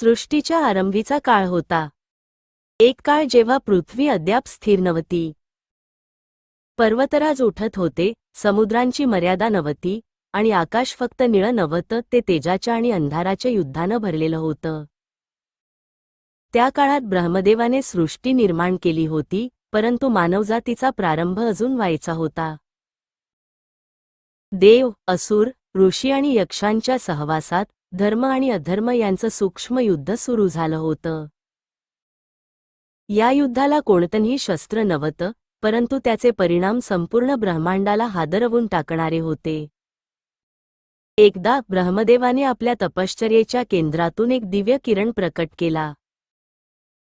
सृष्टीच्या आरंभीचा काळ होता. एक काळ जेव्हा पृथ्वी अद्याप स्थिर नव्हती. पर्वतराज उठत होते समुद्रांची मर्यादा नव्हती आणि आकाश फक्त निळं नव्हतं ते तेजाच्या आणि अंधाराच्या युद्धानं भरलेलं होतं. त्या काळात ब्रह्मदेवाने सृष्टी निर्माण केली होती परंतु मानवजातीचा प्रारंभ अजून व्हायचा होता. देव असुर ऋषी आणि यक्षांच्या सहवासात धर्म आणि अधर्म यांचं सूक्ष्म युद्ध सुरू झालं होतं. या युद्धाला कोणतंही शस्त्र नव्हतं परंतु त्याचे परिणाम संपूर्ण ब्रह्मांडाला हादरवून टाकणारे होते. एकदा ब्रह्मदेवाने आपल्या तपश्चर्येच्या केंद्रातून एक दिव्य किरण प्रकट केला.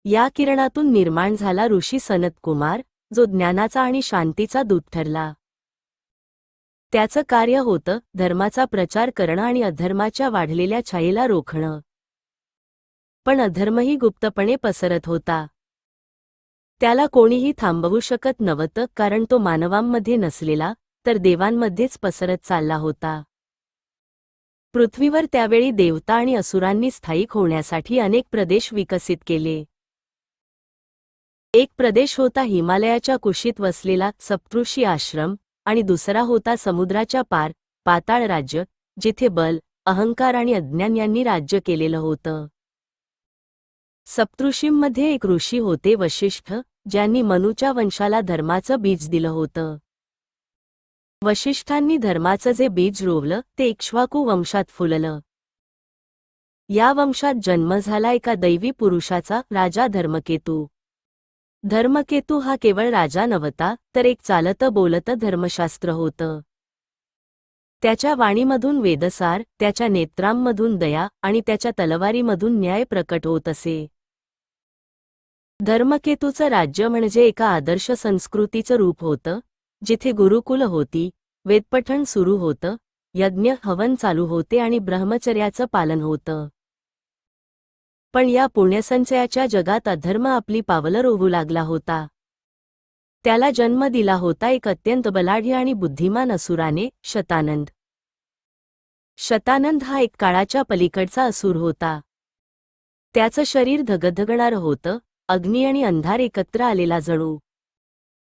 या किरणातून निर्माण झाला ऋषी सनत कुमार जो ज्ञानाचा आणि शांतीचा दूत ठरला. त्याचं कार्य होतं धर्माचा प्रचार करणं आणि अधर्माच्या वाढलेल्या छायेला रोखणं. पण अधर्मही गुप्तपणे पसरत होता. त्याला कोणीही थांबवू शकत नव्हतं कारण तो मानवांमध्ये नसलेला तर देवांमध्येच पसरत चालला होता. पृथ्वीवर त्यावेळी देवता आणि असुरांनी स्थायिक होण्यासाठी अनेक प्रदेश विकसित केले. एक प्रदेश होता हिमालयाच्या कुशीत वसलेला सप्तृषी आश्रम आणि दुसरा होता समुद्राच्या पार पाताळ राज्य जिथे बल अहंकार आणि अज्ञान यांनी राज्य केलेलं होतं. सप्तऋषींमध्ये एक ऋषी होते वशिष्ठ ज्यांनी मनूच्या वंशाला धर्माचं बीज दिलं होतं. वशिष्ठांनी धर्माचं जे बीज रोवलं ते इक्ष्वाकू वंशात फुललं. या वंशात जन्म झाला एका दैवी पुरुषाचा राजा धर्मकेतू. धर्मकेतू हा केवळ राजा नव्हता तर एक चालतं बोलत धर्मशास्त्र होतं. त्याच्या वाणीमधून वेदसार त्याच्या नेत्रांमधून दया आणि त्याच्या तलवारीमधून न्याय प्रकट होत असे. धर्मकेतूचं राज्य म्हणजे एका आदर्श संस्कृतीचं रूप होतं जिथे गुरुकुल होती वेदपठण सुरू होतं यज्ञ हवन चालू होते आणि ब्रह्मचर्याचं पालन होतं. पण या पुण्यसंचयाच्या जगात अधर्म आपली पावलं रोवू लागला होता. त्याला जन्म दिला होता एक अत्यंत बलाढ्य आणि बुद्धिमान असुराने शतानंद. शतानंद हा एक काळाच्या पलीकडचा असुर होता. त्याचं शरीर धगधगणारं होतं अग्नी आणि अंधार एकत्र आलेला जणू.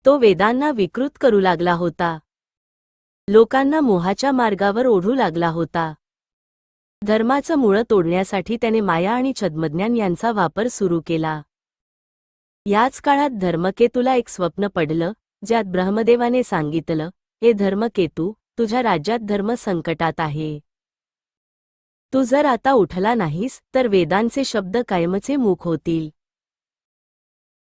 तो वेदांना विकृत करू लागला होता. लोकांना मोहाच्या मार्गावर ओढू लागला होता. धर्माचं मुळं तोडण्यासाठी त्याने माया आणि छद्मज्ञान यांचा वापर सुरू केला. याच काळात धर्मकेतूला एक स्वप्न पडलं ज्यात ब्रह्मदेवाने सांगितलं हे धर्मकेतू तुझ्या राज्यात धर्म संकटात आहे. तू जर आता उठला नाहीस तर वेदांचे शब्द कायमचे मुख होतील.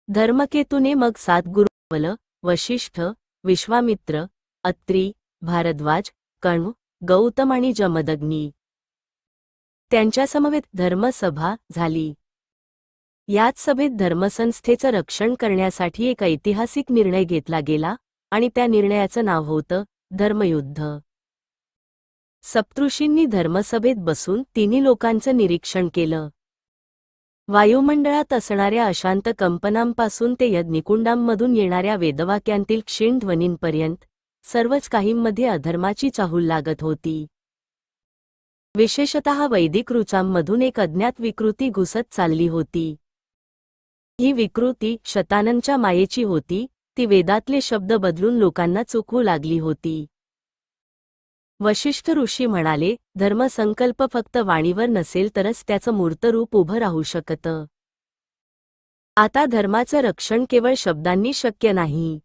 धर्मकेतूने मग सात गुरुवल वशिष्ठ विश्वामित्र अत्री भारद्वाज कण्व गौतम आणि जमदग्नी त्यांच्यासमवेत धर्मसभा झाली. याच सभेत धर्मसंस्थेचं रक्षण करण्यासाठी एक ऐतिहासिक निर्णय घेतला गेला आणि त्या निर्णयाचं नाव होतं धर्मयुद्ध. सप्तृषींनी धर्मसभेत बसून तिन्ही लोकांचं निरीक्षण केलं. वायुमंडळात असणाऱ्या अशांत कंपनांपासून ते यज्ञिकुंडांमधून येणाऱ्या वेदवाक्यांतील क्षीण ध्वनींपर्यंत सर्वच काहींमध्ये अधर्माची चाहूल लागत होती. विशेषतः वैदिक ऋचांमधून एक अज्ञात विकृती घुसत चालली होती. ही विकृती शतानंच्या मायेची होती ती वेदातले शब्द बदलून लोकांना चुकवू लागली होती. वशिष्ठ ऋषी म्हणाले धर्मसंकल्प फक्त वाणीवर नसेल तरच त्याचं मूर्त रूप उभं राहू शकतं. आता धर्माचं रक्षण केवळ शब्दांनी शक्य नाही.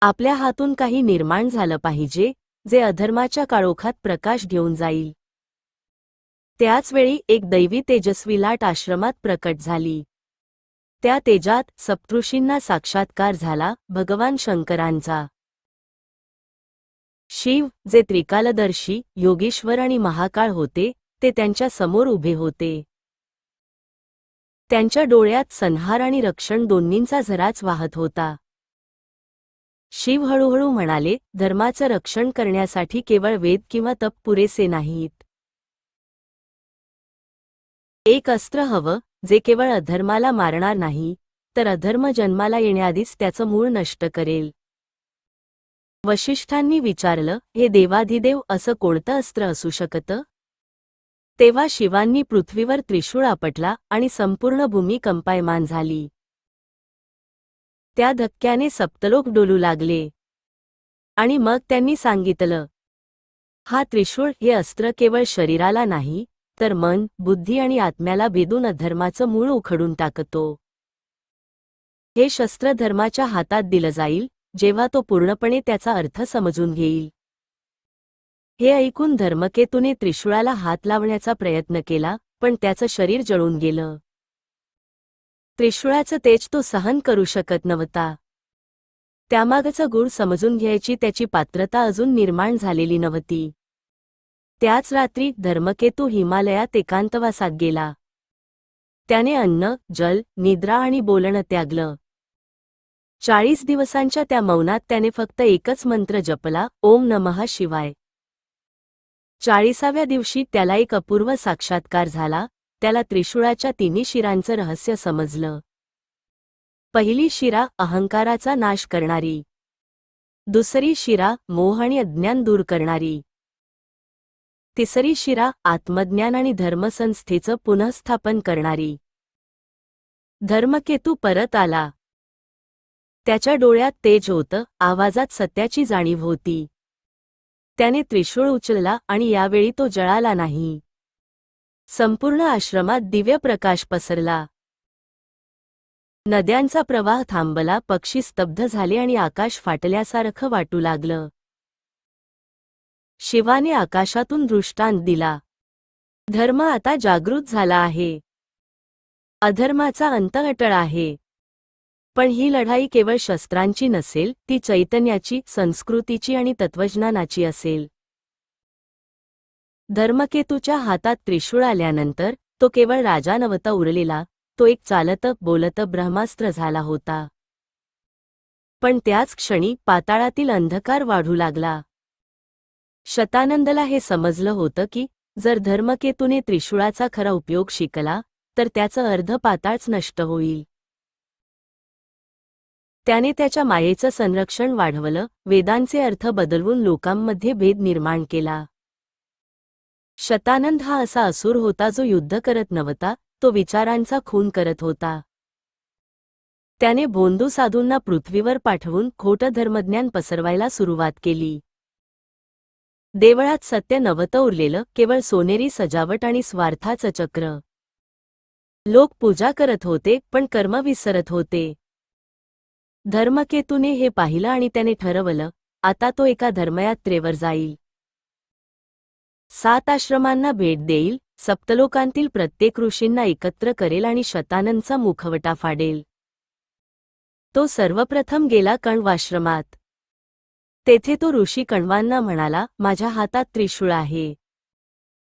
आपल्या हातून काही निर्माण झालं पाहिजे जे अधर्माच्या काळोखात प्रकाश घेऊन जाईल. त्याचवेळी एक दैवी तेजस्वी लाट आश्रमात प्रकट झाली. त्या तेजात सप्तृषींना साक्षात्कार झाला भगवान शंकरांचा. शिव जे त्रिकालदर्शी योगेश्वर आणि महाकाळ होते ते त्यांच्यासमोर उभे होते. त्यांच्या डोळ्यात संहार आणि रक्षण दोन्हींचा झराच वाहत होता. शिव हळूहळू म्हणाले धर्माचं रक्षण करण्यासाठी केवळ वेद किंवा तप पुरेसे नाहीत. एक अस्त्र हवं जे केवळ अधर्माला मारणार नाही तर अधर्म जन्माला येण्याआधीच त्याचं मूळ नष्ट करेल. वशिष्ठांनी विचारलं हे देवाधिदेव असं कोणतं अस्त्र असू शकतं? तेव्हा शिवांनी पृथ्वीवर त्रिशूळ आपटला आणि संपूर्ण भूमी कंपायमान झाली. त्या धक्क्याने सप्तलोक डोलू लागले. आणि मग त्यांनी सांगितलं हा त्रिशूळ हे अस्त्र केवळ शरीराला नाही तर मन बुद्धी आणि आत्म्याला भेदून अधर्माचं मूळ उखडून टाकतो. हे शस्त्र धर्माच्या हातात दिलं जाईल जेव्हा तो पूर्णपणे त्याचा अर्थ समजून घेईल. हे ऐकून धर्मकेतूने त्रिशूळाला हात लावण्याचा प्रयत्न केला पण त्याचं शरीर जळून गेलं. त्रिशूळाचं तेज तो सहन करू शकत नव्हता. त्यामागचा गुण समजून घ्यायची त्याची पात्रता अजून निर्माण झालेली नव्हती. त्याच रात्री धर्मकेतू हिमालयात एकांतवासात गेला. त्याने अन्न जल निद्रा आणि बोलणं त्यागलं. चाळीस दिवसांच्या त्या मौनात त्याने फक्त एकच मंत्र जपला ओम नमः शिवाय. चाळीसाव्या दिवशी त्याला एक अपूर्व साक्षात्कार झाला त्याला त्रिशूळाच्या तिन्ही शिरांचं रहस्य समजलं. पहिली शिरा अहंकाराचा नाश करणारी. दुसरी शिरा मोह आणि अज्ञान दूर करणारी. तिसरी शिरा आत्मज्ञान आणि धर्मसंस्थेचं पुनःस्थापन करणारी. धर्मकेतू परत आला. त्याच्या डोळ्यात तेज होतं आवाजात सत्याची जाणीव होती. त्याने त्रिशूळ उचलला आणि यावेळी तो जळाला नाही. संपूर्ण आश्रमात दिव्य प्रकाश पसरला. नद्यांचा प्रवाह थांबला पक्षी स्तब्ध झाले आणि आकाश फाटल्यासारखं वाटू लागलं. शिवाने आकाशातून दृष्टांत दिला. धर्म आता जागृत झाला आहे. अधर्माचा अंत अटळ आहे. पण ही लढाई केवळ शस्त्रांची नसेल ती चैतन्याची संस्कृतीची आणि तत्वज्ञानाची असेल. धर्मकेतूच्या हातात त्रिशूळ आल्यानंतर तो केवळ राजा नव्हता उरलेला तो एक चालत बोलत ब्रह्मास्त्र झाला होता. पण त्याच क्षणी पाताळातील अंधकार वाढू लागला. शतानंदला हे समजलं होतं की जर धर्मकेतूने त्रिशूळाचा खरा उपयोग शिकला तर त्याचं अर्ध पाताळच नष्ट होईल. त्याने त्याच्या मायेचं संरक्षण वाढवलं वेदांचे अर्थ बदलवून लोकांमध्ये भेद निर्माण केला. शतानंद हा असा असुर होता जो युद्ध करत नव्हता तो विचारांचा खून करत होता. त्याने भोंदू साधूंना पृथ्वीवर पाठवून खोटं धर्मज्ञान पसरवायला सुरुवात केली. देवळात सत्य नवतं उरलेलं केवळ सोनेरी सजावट आणि स्वार्थाचं चक्र. लोक पूजा करत होते पण कर्म विसरत होते. धर्मकेतूने हे पाहिलं आणि त्याने ठरवलं आता तो एका धर्मयात्रेवर जाईल. सात आश्रमांना भेट देईल सप्तलोकांतील प्रत्येक ऋषींना एकत्र करेल आणि शतानंदचा मुखवटा फाडेल. तो सर्वप्रथम गेला कण्वाश्रमात. तेथे तो ऋषी कण्वांना म्हणाला माझ्या हातात त्रिशूळ आहे.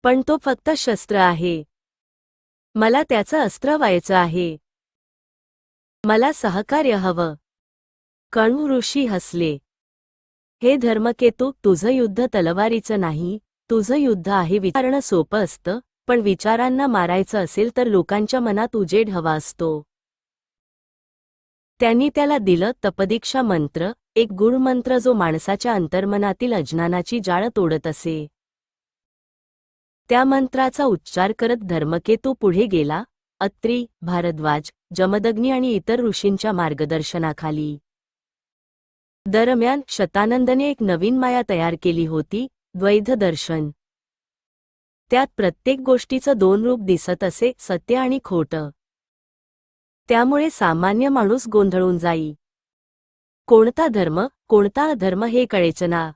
पण तो फक्त शस्त्र आहे. मला त्याचं अस्त्र व्हायचं आहे. मला सहकार्य हवं. कण्व ऋषी हसले. हे धर्मकेतू तुझं युद्ध तलवारीचं नाही तुझं युद्ध आहे विचारणं सोपं असतं पण विचारांना मारायचं असेल तर लोकांच्या मनात उजेड हवा असतो. त्यांनी त्याला दिलं तपदीक्षा मंत्र एक गुणमंत्र जो माणसाच्या अंतर्मनातील अज्ञानाची जाळ तोडत असे. त्या मंत्राचा उच्चार करत धर्मकेतू पुढे गेला अत्री भारद्वाज जमदग्नी आणि इतर ऋषींच्या मार्गदर्शनाखाली. दरम्यान शतानंदने एक नवीन माया तयार केली होती द्वैध दर्शन त्यात प्रत्येक गोष्टीचं दोन रूप दिसत असे सत्य आणि खोटं. त्यामुळे सामान्य माणूस गोंधळून जाई. कोणता धर्म कोणता अधर्म हे कळेचना.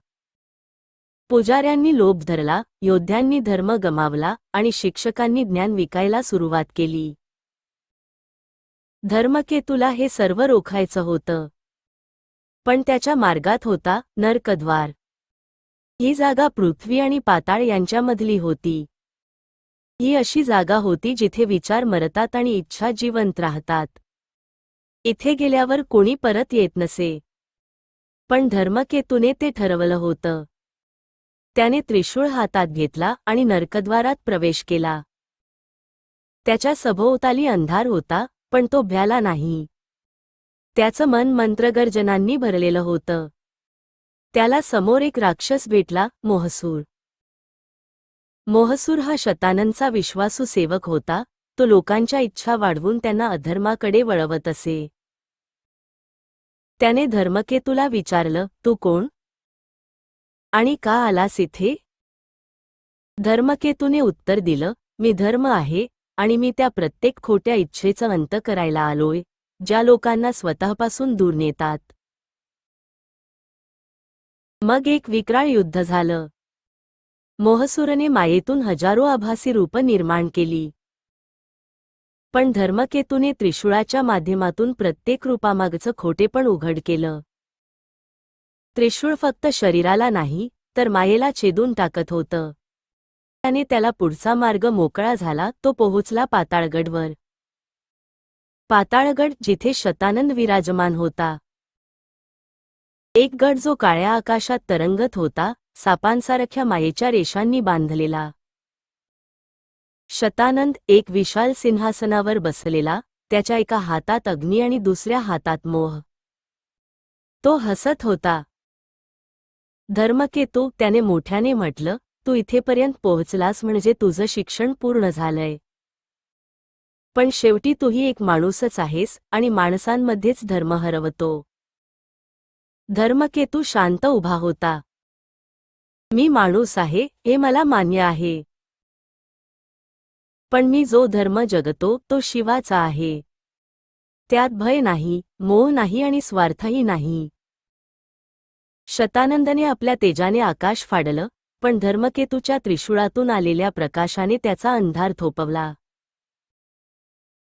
पुजाऱ्यांनी लोभ धरला योद्ध्यांनी धर्म गमावला आणि शिक्षकांनी ज्ञान विकायला सुरुवात केली. धर्मकेतूला हे सर्व रोखायचं होतं. पण त्याच्या मार्गात होता नरकद्वार. ही जागा पृथ्वी आणि पाताळ यांच्यामधली होती. ही अशी जागा होती जिथे विचार मरतात आणि इच्छा जिवंत राहतात. इथे गेल्यावर कोणी परत येत नसे. पण धर्मकेतूने ते ठरवलं होतं. त्याने त्रिशूळ हातात घेतला आणि नरकद्वारात प्रवेश केला. त्याच्या सभोवताली अंधार होता पण तो भ्याला नाही. त्याचं मन मंत्रगर्जनांनी भरलेलं होतं. त्याला समोर एक राक्षस भेटला मोहसूर. मोहसूर हा शतानंचा विश्वासू सेवक होता तो लोकांच्या इच्छा वाढवून त्यांना अधर्माकडे वळवत असे. त्याने धर्मकेतूला विचारलं तू कोण? आणि का आलास इथे? धर्मकेतूने उत्तर दिलं मी धर्म आहे आणि मी त्या प्रत्येक खोट्या इच्छेचं अंत करायला आलोय ज्या लोकांना स्वतःपासून दूर नेतात. मग एक विक्राळ युद्ध झालं. मोहसूरने मायेतून हजारो आभासी रूप निर्माण केली. पण धर्मकेतूने त्रिशूळाच्या माध्यमातून प्रत्येक रूपामागचं खोटेपण उघड केलं. त्रिशूळ फक्त शरीराला नाही तर मायेला छेदून टाकत होतं. त्याने त्याला पुढचा मार्ग मोकळा झाला तो पोहोचला पाताळगडवर. पाताळगड जिथे शतानंद विराजमान होता. एक गड जो काळ्या आकाशात तरंगत होता सापांसारख्या मायेच्या रेषांनी बांधलेला. शतानंद एक विशाल सिंहासनावर बसलेला त्याच्या एका हातात अग्नी आणि दुसऱ्या हातात मोह. तो हसत होता. धर्मकेतू त्याने मोठ्याने म्हटलं तू इथेपर्यंत पोहोचलास म्हणजे तुझं शिक्षण पूर्ण झालंय. पण शेवटी तूही एक माणूसच आहेस आणि माणसांमध्येच धर्म हरवतो. धर्मकेतू शांत उभा होता. मी माणूस आहे हे मला मान्य आहे. पण मी जो धर्म जगतो तो शिवाचा आहे. त्यात भय नाही मोह नाही आणि स्वार्थही नाही. शतानंदने आपल्या तेजाने आकाश फाडलं पण धर्मकेतूच्या त्रिशूळातून आलेल्या प्रकाशाने त्याचा अंधार थोपवला.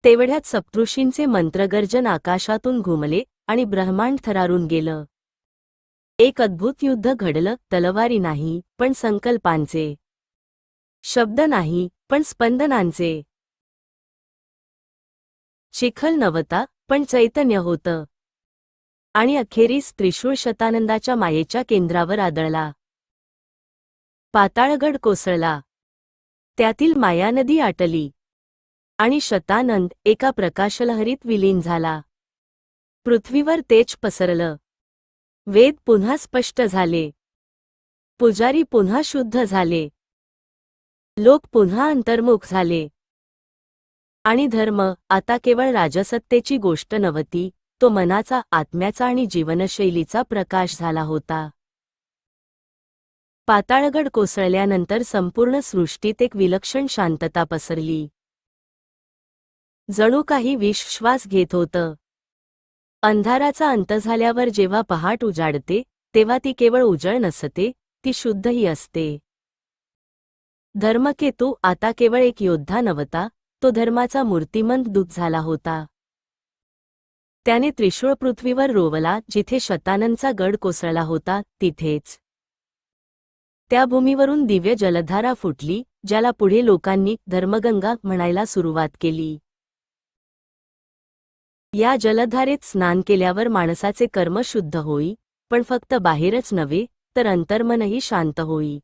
तेवढ्यात सप्तृषींचे मंत्रगर्जन आकाशातून घुमले आणि ब्रह्मांड थरारून गेलं. एक अद्भुत युद्ध घडलं तलवारी नाही पण संकल्पांचे. शब्द नाही पण स्पंदनांचे. चिखल नव्हता पण चैतन्य होतं. आणि अखेरीस त्रिशूळ शतानंदाच्या मायेच्या केंद्रावर आदळला. पाताळगड कोसळला. त्यातील माया नदी आटली. आणि शतानंद एका प्रकाशलहरीत विलीन झाला. पृथ्वीवर तेज पसरलं. वेद पुन्हा स्पष्ट झाले. पुजारी पुन्हा शुद्ध झाले. लोक पुन्हा अंतर्मुख झाले. आणि धर्म आता केवळ राजसत्तेची गोष्ट नव्हती तो मनाचा आत्म्याचा आणि जीवनशैलीचा प्रकाश झाला होता. पाताळगड कोसळल्यानंतर संपूर्ण सृष्टीत एक विलक्षण शांतता पसरली. जणू काही विश्वास घेत होतं. अंधाराचा अंत झाल्यावर जेव्हा पहाट उजाडते तेव्हा ती केवळ उजळ नसते ती शुद्धही असते. धर्मकेतू आता केवळ एक योद्धा नव्हता तो धर्माचा मूर्तिमंत दूत झाला होता. त्याने त्रिशूळ पृथ्वीवर रोवला जिथे शतानंचा गड कोसळला होता तिथेच. त्या भूमीवरून दिव्य जलधारा फुटली ज्याला पुढे लोकांनी धर्मगंगा म्हणायला सुरुवात केली. या जलधारेत स्नान केल्यावर माणसाचे कर्म शुद्ध होई पण फक्त बाहेरच नव्हे तर अंतर्मनही शांत होई.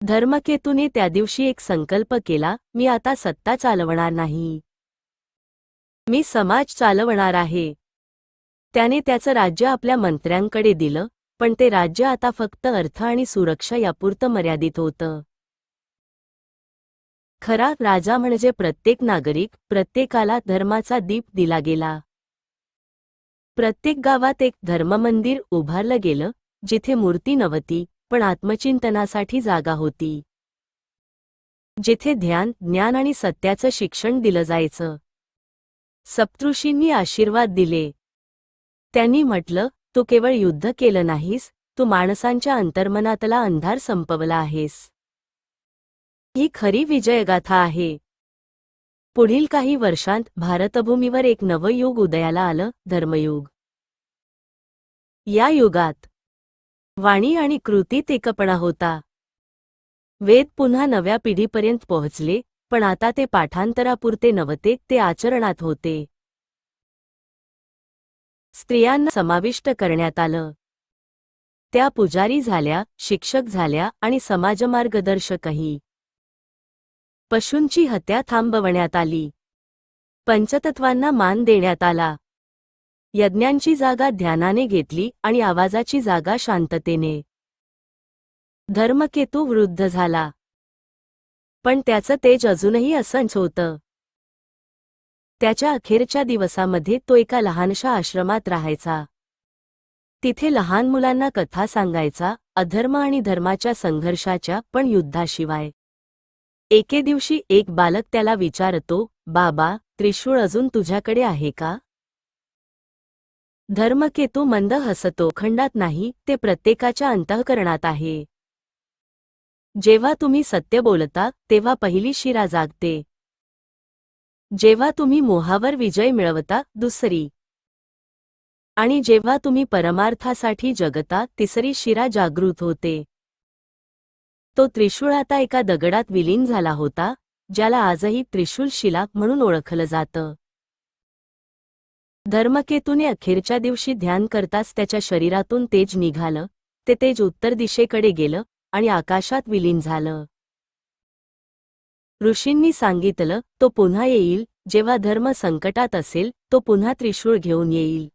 धर्मकेतूने त्या दिवशी एक संकल्प केला मी आता सत्ता चालवणार नाही. मी समाज चालवणार आहे. त्याने त्याचं राज्य आपल्या मंत्र्यांकडे दिलं पण ते राज्य आता फक्त अर्थ आणि सुरक्षा यापुरतं मर्यादित होतं. खरा राजा म्हणजे प्रत्येक नागरिक प्रत्येकाला धर्माचा दीप दिला गेला. प्रत्येक गावात एक धर्म मंदिर उभारलं गेलं जिथे मूर्ती नव्हती पण आत्मचिंतनासाठी जागा होती. जिथे ध्यान ज्ञान आणि सत्याचं शिक्षण दिलं जायचं. सप्तृषींनी आशीर्वाद दिले. त्यांनी म्हटलं तू केवळ युद्ध केलं नाहीस तू माणसांच्या अंतर्मनातला अंधार संपवला आहेस. ही खरी विजयगाथा आहे. पुढील काही वर्षांत भारतभूमीवर एक नवं युग उदयाला आलं धर्मयुग. या युगात वाणी आणि कृतीत एकपणा होता. वेद पुन्हा नव्या पिढीपर्यंत पोहोचले पण आता ते पाठांतरापुरते नव्हते ते आचरणात होते. स्त्रियांना समाविष्ट करण्यात आलं. त्या पुजारी झाल्या शिक्षक झाल्या आणि समाजमार्गदर्शकही. पशूंची हत्या थांबवण्यात आली. पंचतत्वांना मान देण्यात आला. यज्ञांची जागा ध्यानाने घेतली आणि आवाजाची जागा शांततेने. धर्मकेतू वृद्ध झाला. पण त्याचं तेज अजूनही असंच होतं. त्याच्या अखेरच्या दिवसामध्ये तो एका लहानशा आश्रमात राहायचा. तिथे लहान मुलांना कथा सांगायचा अधर्म आणि धर्माच्या संघर्षाच्या पण युद्धाशिवाय. एके दिवशी एक बालक त्याला विचारतो बाबा त्रिशूळ अजून तुझ्याकडे आहे का? धर्मकेतू मंद हसतो खंडात नाही ते प्रत्येकाच्या अंतःकरणात आहे. जेव्हा तुम्ही सत्य बोलता तेव्हा पहिली शिरा जागते. जेव्हा तुम्ही मोहावर विजय मिळवता दुसरी. आणि जेव्हा तुम्ही परमार्थासाठी जगता तिसरी शिरा जागृत होते. तो त्रिशूळ आता एका दगडात विलीन झाला होता ज्याला आजही त्रिशूल शिला म्हणून ओळखलं जातं. धर्मकेतूने अखेरच्या दिवशी ध्यान करताच त्याच्या शरीरातून तेज निघालं ते तेज उत्तर दिशेकडे गेलं आणि आकाशात विलीन झालं. ऋषींनी सांगितलं तो पुन्हा येईल जेव्हा धर्म संकटात असेल तो पुन्हा त्रिशूळ घेऊन येईल.